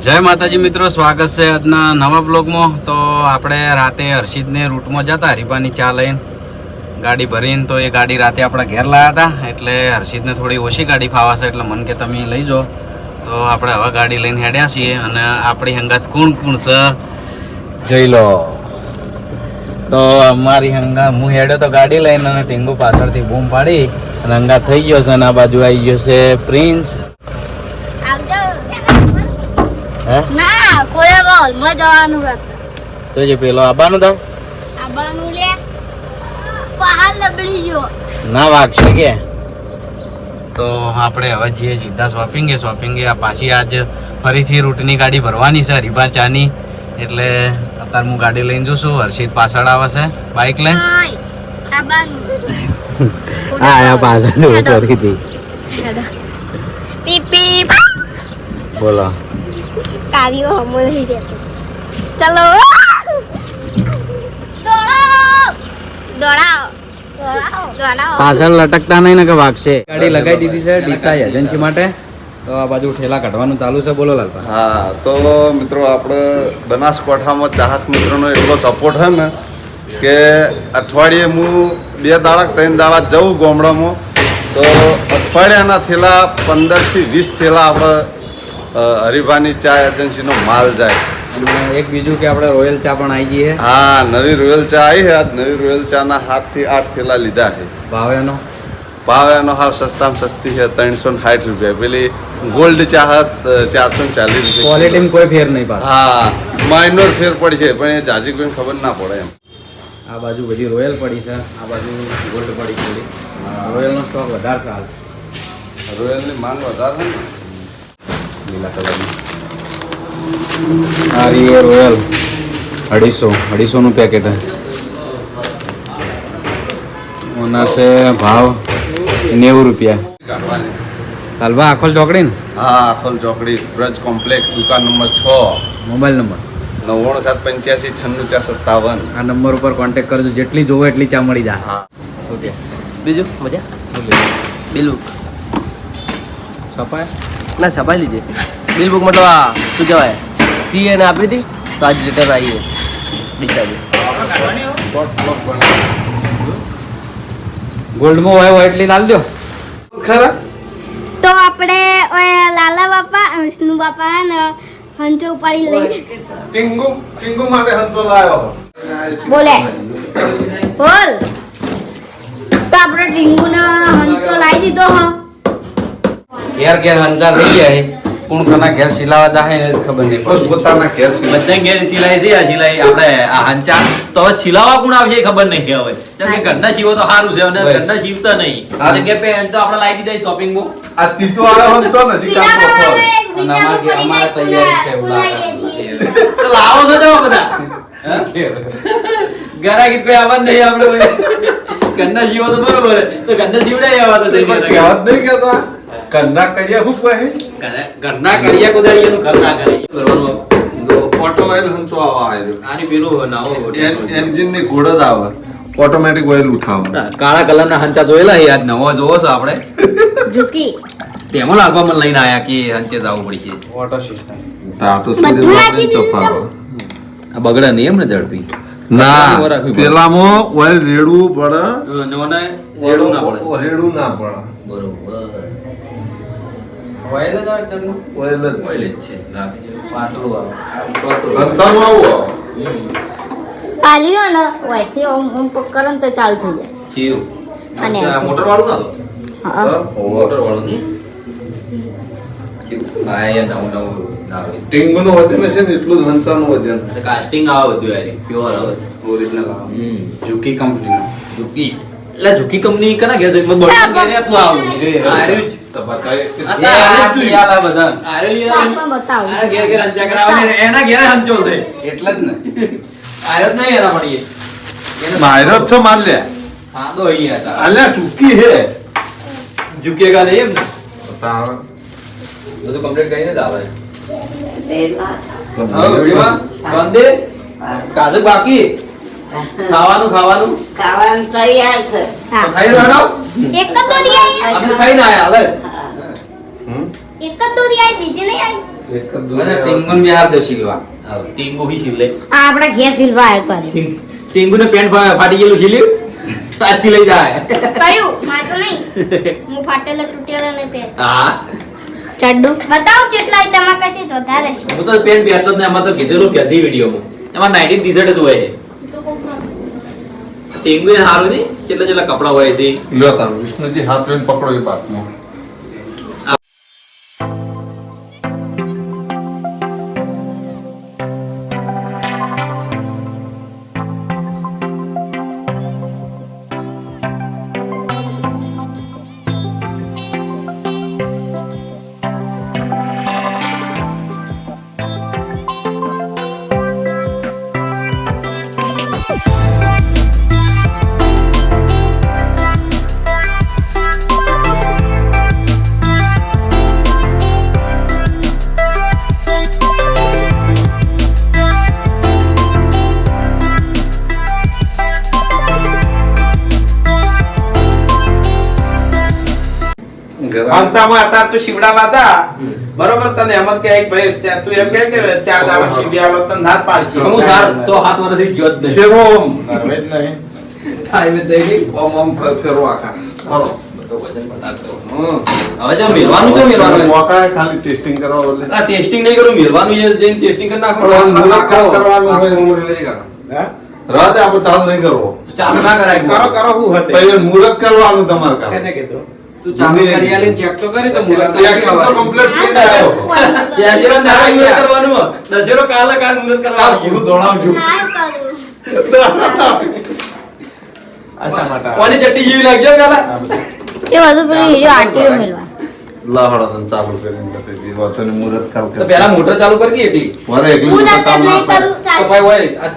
જય માતાજી મિત્રો, સ્વાગત છે આજના નવા બ્લોગમાં તો આપણે રાતે હર્ષિદને રૂટમાં જતા હરીબાની ચા લઈને ગાડી ભરીને, તો એ ગાડી રાતે આપણા ઘેર લાવ્યા હતા, એટલે હર્ષિદને થોડી ઓછી ગાડી ફાવાશે, એટલે મન કે તમે લઈ જાઓ. તો આપણે હવે ગાડી લઈને હેડ્યા છીએ અને આપણી હંગાત કોણ કોણ છે? જઈ લો. તો અમારી હંગા હું હેડ્યો તો ગાડી લઈને અને ટીંગુ પાછળથી બૂમ પાડી અને હંગાત થઈ ગયો છે અને આ બાજુ આવી ગયો છે પ્રિન્સ. હે? ના કોઈ બોલમાં જવાનું હતું તો જે પેલો આબાનું તા આબાનું લે. પહાડ લબડી ગયો. ના વાગશે કે? તો આપણે હવે જઈએ સીધા શોપિંગે શોપિંગે આ પાછી આજ ફરીથી રૂટની ગાડી ભરવાની છે હરિભા ચાની. એટલે અત્યારે હું ગાડી લઈને જઉં છું હર્ષિત પાછળ આવે છે. બાઇક લઈ આયા પાછળ બોલો. કાવ્યો હમો રહેતો. ચલો. પાછળ લટકતા નહીં ને કે વાગશે. ગાડી લગાવી દીધી છે ડીસા એજન્સી માટે. તો આ બાજુ ઠેલા કાઢવાનું ચાલુ છે. બોલો લાલપા હા તો મિત્રો આપણે બનાસકાંઠામાં ચાહક મિત્રોનો એટલો સપોર્ટ છે ને કે અઠવાડિયે હું બે દાડા ત્રણ દાડા જઉં ગામડામાં. તો અઠવાડિયાના થેલા પંદરથી વીસ થેલા આપણે હરિભાની ચા એજન્સીનો માલ જાય. અને એક બીજું કે આપણે રોયલ ચા પણ આવી ગઈ છે હા નવી રોયલ ચા આવી છે આજ નવી રોયલ ચાના સાતથી આઠ થેલા લીધા છે ભાવ એનો ભાવ એનો હાવ સસ્તામાં સસ્તી છે ત્રણસો ને સાઠ રૂપિયા. પેલી ગોલ્ડ ચા હત ચારસો ને ચાલીસ રૂપિયા ક્વોલિટીમાં કોઈ ફેર નહીં પડે. હા માઇનોર ફેર પડી છે પણ એ જાજી કોઈ ખબર ના પડે એમ. આ બાજુ બધી રોયલ પડી છે. આ બાજુ ગોલ્ડ પડી થોડી રોયલનો સ્ટોક વધારે છે હાલ. રોયલની માંગ વધારે છે ને? લીલા કલરની. આ રોયલ અઢીસો અઢીસોનું પેકેટ ઓના છે ભાવ નેવું રૂપિયા. કાલવા આખોલ ચોકડી ને? હા આખોલ ચોકડી. બ્રજ કોમ્પ્લેક્સ દુકાન નંબર છ. Mobile number? નવ્વાણું સાત પંચ્યાસી છન્નું ચાર સત્તાવન આ નંબર ઉપર કોન્ટેક કરજો. જેટલી જોવો એટલી ચા મળી જાય. હા. ઓકે. બીજું મજા? બિલું. સપાય ના છપાઈ લીધી બિલ બુક મતલબ આ શું કહેવાય? સીએ ને આપી હતી? તો આજ લેટર આવી ડિસ્ચાર્જ. ગોલ્ડમાં હોય હોય એટલે લાલ દો. ખરા? તો આપણે લાલા બાપા વિષ્ણુ બાપા ને હંચો ઉપાડી લઈ ટિંગુ ટિંગુ માટે હંચો લાવ્યો બોલે. બોલ. તો આપણે ટીંગુને હંચો લાવી દીધો હ. ઘેર ઘેર હંજા થઈ જાય. કોણ કોના ઘેર સિલાવા એને ખબર નહીં કોઈ પોતાના ઘેર સિલાય. બધા ઘેર સિલાય છે આ સિલાય આપણે આ હંચા તો હવે સિલાવા કોણ આવશે ખબર નહીં હવે. કે ઘરના સીવો તો સારું છે અને ઘરના સીવતા નહીં. આ કે પેન્ટ તો આપણે લાવી દીધા શોપિંગમાં. આ તીચો વાળો હંચો નથી કામ પર અને અમારે અમારે તૈયારી છે. તો લાવો છો જવા બધા. ઘરા ગીત કોઈ આવવા નહીં આપણે. ઘરના જીવો તો બરોબર તો ઘરના સીવડાય આવા તો કહેવત નહીં કહેતા. કંદા કડિયા ખૂબ કહે ઘરના- ઘરના કડિયા કોદાળીયાનું ઘર ના કરે. કરવાનું ઓટો ઓઇલ હંચો આવા આવ્યો આની પેલું નાવો એન્જિનની ઘોડ જ આવે. ઓટોમેટિક ઓઇલ ઉઠાવે. કાળા કલરના હંચા જોયેલા એ આજ નવો જોવો છો આપણે? ઝૂકી. તેમાં લાગવા મને લઈને આયા કે હંચે જવું પડશે ઓટો સિસ્ટમ તા તો સુધી ચોપાવો આ બગડા નહીં એમ ને ઝડપી? ના પેલામાં ઓઇલ રેડવું પડે. નોને રેડું ના પડે. રેડવું ના પડે. બરોબર. ઓઇલ જ આવે તેનું ઓઇલ જ ઓઇલ જ છે. પાતળું આવે. કંસાનું આવું પાલ્યો ને વયથી ઓમ ઓમ પકડો તો ચાલુ થઈ જાય. જીવ અને મોટર વાળું ના હા. મોટર વાળું નહીં? જીવ. આ એ નવું નવું આવે ટીંગનું વજન છે ને એટલું જ હંસાનું વજન. કાસ્ટિંગ આવે બધું યાર. પ્યોર આવે. ઓરિજિનલ આવે. ઝુકી કંપનીનું. ઝુકી. એટલે ઝુકી કંપની કના ગયા તો તું આવું. તો બતાય આ એ તો આ આર્યું જ પિયાલા બધા આર્યું તો યાર. આપણ બતાવું આ ઘેર ઘેર હંચા કરાવે ને એના ઘેર હંચો છે એટલે જ ને આર્યો જ નહીં એના પડીએ માયરો જ છો માર લે હા તો અહીંયા હતા અલ્યા ચૂકી હે ઝુકેગા નહીં એમ ને તાણ બધું કમ્પ્લીટ કરીને જ આવે તો હવે વિવાહ, વંદે કાજુ બાકી ખાવાનું ખાવાનું? ખાવાનું તૈયાર છે. હા. ખાઈ રહ્યો એક જ દોરી આવી આપણે ખાઈને આયા લે. એક જ દોરી આવી બીજી નહીં આવી એક જ દોરી બધા ટીંગુન બિહાર દો સિલવા. ટીંગુ ભી શીવલે આ આપડા ઘેર સિલવા આવ્યો હતો ટીંગુ ને પેન્ટ ફાટી ગયેલું શીલ્યું પાછી લઈ જાય. કયું? મારે તો નહીં. હું ફાટેલો તૂટેલો નહીં પેન્ટ હા. ચડ્ડો. બતાવ કેટલા તમારા કાছে વધારે છે હું તો પેન્ટ પહેરતો જ નહીં એમાં તો કીધેલું પહેલી વિડીયોમાં. એમાં નાઇન્ટીન ટી શર્ટ જ હોય કોક ટીંગુ હારું નહીં? કેટલા કેટલા કપડા હોય તે લ્યો તાર, વિષ્ણુજી હાથ લઈને પકડો એ પાકમાં તું શિવડાવા હતા બરોબર તને એમ ભાઈ તું એમ કે ચાર દાડા શિવડી આલો તને ના પાડશે. હું સાર- સો હાથ વર્ષથી ગયો જ નહીં. ફેરવો આમ. હવે જ નહીં. ફેર- આખા. ફરો. હવે મેલવાનું મોકા ખાલી ટેસ્ટિંગ કરવા બોલે. આ ટેસ્ટિંગ નહીં કરું મેલવાનું છે જઈને ટેસ્ટિંગ કરી નાખો કરવાનું હોય. રાતે આપણે ચાલુ નહીં કરવો. ચાલુ ના કરાય. કરો કરો હું હતી. પછી મુરત કરવાનું તમારે કામ. એને કીધું? તું ચાલુ કરી આલે ચેક તો કરી તો મુરત તો ચેક તો આવવાનું. થઈ ગયો. દાડા મુહૂર્ત કરવાનું. દશેરો કાલે કાલ મુહૂર્ત તાર કરવાનું. ભૂલું દોડાવજો. આ શા માટે કોની ચટ્ટી જીવી લાગ્યો પેલા એ બધું પેલું હીરો આટીઓ મેલવા લાહડા તને ચાલુ કરીને. વાતોને મુરત કામ તો પેલા મોટર ચાલુ કરી એકલી. મારે એકલી હું કામ ના કરું. તો ભાઈ હોય આ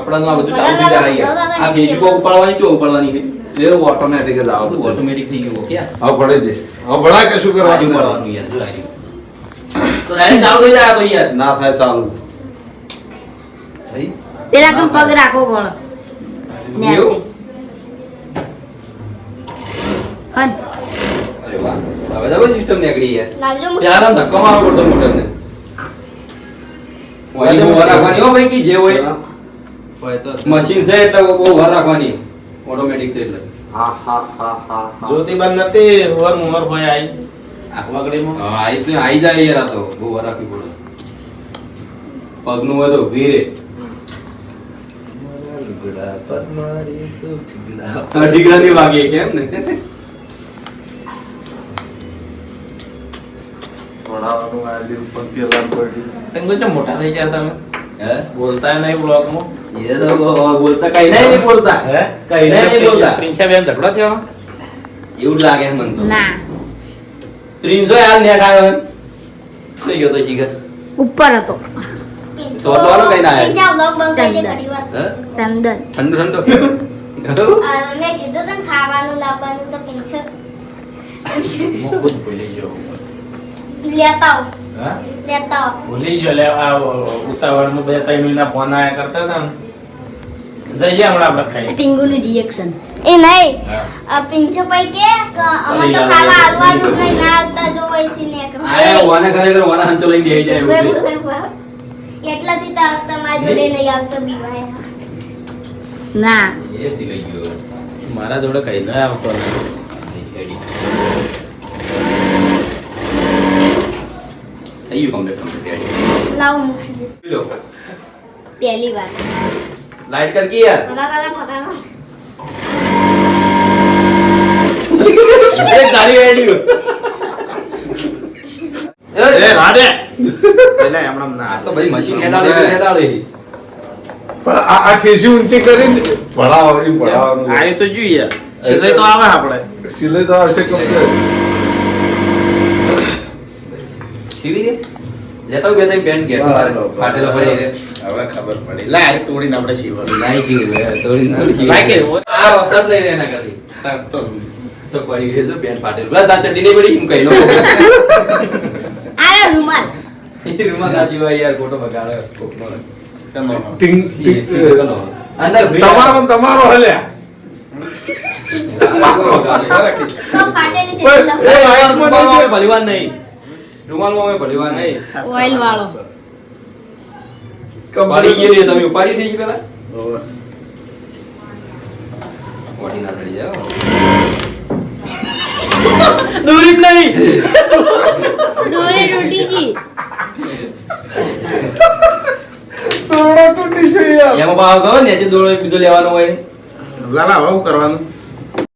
કપડાનું આ બધું ચાલુ જાય આ ફેસબુક ઉપાડવાની ચો ઉપાડવાની છે. એ ઓટોમેટિક જ આવતું ઓટોમેટિક થઈ ગયું ઓકે હવે પડી દે હવે ભણા કે શું કરવાનું ઉપાડવાનું યાર જો. તો ડાયરેક્ટ ચાલુ થઈ જાય તો યાર ના થાય ચાલુ પેલા કમ પગ રાખો પણ ને હન અરે વાહ હવે તો સિસ્ટમ નીકળી યાર લાવજો તો ધક્કો મારો પડતો મોટરને વાલી બહુ વાર રાખવાની હો ભાઈ કી જે હોય હોય તો મશીન છે એટલે બહુ વાર રાખવાની ઓટોમેટિક છે એટલે. હા હા હા હા હા. નથી હોર મુમર હોય આઈ. આખવાગડીમાં હા, આઈ તો આઈ જાય યાર તો. બહુ પડે. પગનું હોય તો રે. કેમ ને? મોટા થઈ ગયા તમે? હે? બોલતા નહીં બ્લોગમાં? એ તો બોલતા કઈ નહીં બોલતા કઈ નહીં બોલતા પ્રિન્સા બેન ઝઘડો થયો એવું લાગે મને તો ના ત્રીસો હાલ નેટ આવ્યો થઈ ગયો તો જીગર ઉપર હતો સો કઈ ના આવ્યા? ચંદન હે? ચંદન ઠંડુ ઠંડુ મેં કીધું તને ખાવાનું લાવવાનું તો પૂછો હું ભૂલી ગયો લેતા લેતા ભૂલી ગયો લે આ ઉતાવળમાં બે ત્રણ મહિના ફોન આયા કરતા હતા ને જઈએ હમણાં આપણે ખાઈ. ટીંગુનું રિએક્શન એ નહીં આ પિંછો પઈ કે અમે તો ખાવા આવવાનું નહીં ના આવતા જો વહીથી ને આયા વાના ખરેખર વાના હંચો લઈને બેહી જાય એવું એટલાથી તો તમારા જોડે નહીં આવતો બીવાય ના. એ થી લઈ ગયો. મારા જોડે કઈ ના આવતો થઈ ગયું કમ્પ્લીટ કમ્પ્લીટ લાવ મૂકી દે. પહેલી વાર. લાઈટ કર કે યાર? ફટાફટ ફટાફટ એક તારી રેડી એ રાડે. પેલા એમણે ના આ તો ભાઈ મશીન હેડાડે એટલે હેડાડે પણ આ આ ઠેસી ઊંચી કરીને ભણાવો એમ ભણાવવાનું આ તો જોઈએ. સિલાઈ તો આવે આપણે. સિલાઈ તો આવશે complete. સીવી રે લેતા બે ત્રણ પેન્ટ ગેટ મારે ફાટેલો પડી રે હવે ખબર પડી. લા અરે તોડીને આપણે સીવવાનું લાઈ ગયું થોડી થોડી લાઈ કે આ અવસર લઈ રે એના કરી તો તો પડી ગયો છે પેન્ટ ફાટેલો પેલા તાર ચડ્ડી નહીં પડી હું કહી લઉં અરે રૂમાલ. રૂમાલ રૂમમાં ભાઈ યાર ફોટો બગાડે કોકનો. ટીંગ સી- ટીંગ અંદર તમારો તમારો હલ્યા આ નહીં. રૂમાલમાં અમે ભલીવાન નહીં. ઓઇલ વાળો પડી ગયેલી તમે ઉપાડી થઈ ગઈ પેલા ઓડી ના ચડી જાઓ. દૂરી જ નહીં. દોરે તૂટી ગઈ દોરડો તૂટી ગયો યાર. એમાં પાવ ગયો ને જે દોડો બીજો લેવાનો હોય. લાલા હવે કરવાનું?